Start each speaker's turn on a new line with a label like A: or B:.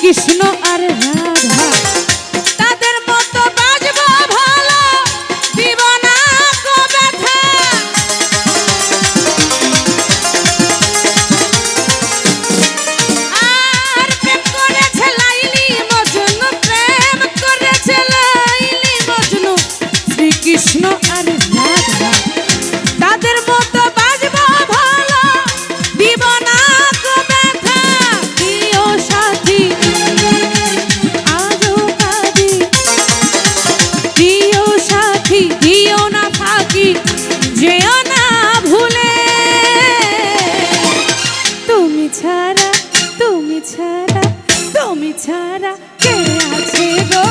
A: শ্রীকৃষ্ণ আর তুমি ছাড়া কে আছে গো?